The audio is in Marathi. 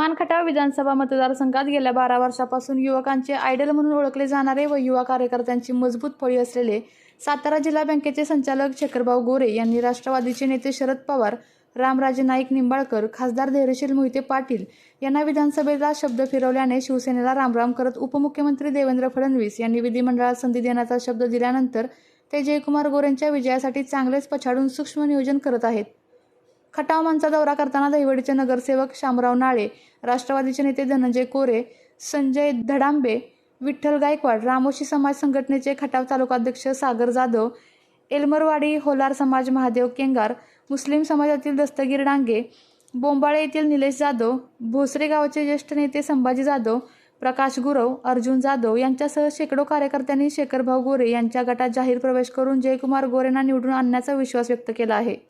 मानखटाव विधानसभा मतदारसंघात गेल्या बारा वर्षापासून युवकांचे आयडल म्हणून ओळखले जाणारे व युवा कार्यकर्त्यांची मजबूत फळी असलेले सातारा जिल्हा बँकेचे संचालक शेखरभाऊ गोरे यांनी राष्ट्रवादीचे नेते शरद पवार रामराजे नाईक निंबाळकर खासदार धैर्यशील मोहिते पाटील यांना विधानसभेला शब्द फिरवल्याने शिवसेनेला रामराम करत उपमुख्यमंत्री देवेंद्र फडणवीस यांनी विधिमंडळात संधी देण्याचा शब्द दिल्यानंतर ते जयकुमार गोरेंच्या विजयासाठी चांगलेच पछाडून सूक्ष्म नियोजन करत आहेत. खटाव मांचा दौरा करताना दहिवडीचे नगरसेवक शामराव नाळे राष्ट्रवादीचे नेते धनंजय कोरे संजय धडांबे विठ्ठल गायकवाड रामोशी समाज संघटनेचे खटाव तालुकाध्यक्ष सागर जाधव एलमरवाडी होलार समाज महादेव केंगार मुस्लिम समाजातील दस्तगीर डांगे बोंबाळे येथील निलेश जाधव भोसरे गावाचे ज्येष्ठ नेते संभाजी जाधव प्रकाश गुरव अर्जुन जाधव यांच्यासह शेकडो कार्यकर्त्यांनी शेखरभाऊ गोरे यांच्या गटात जाहीर प्रवेश करून जयकुमार गोरेंना निवडून आणण्याचा विश्वास व्यक्त केला आहे.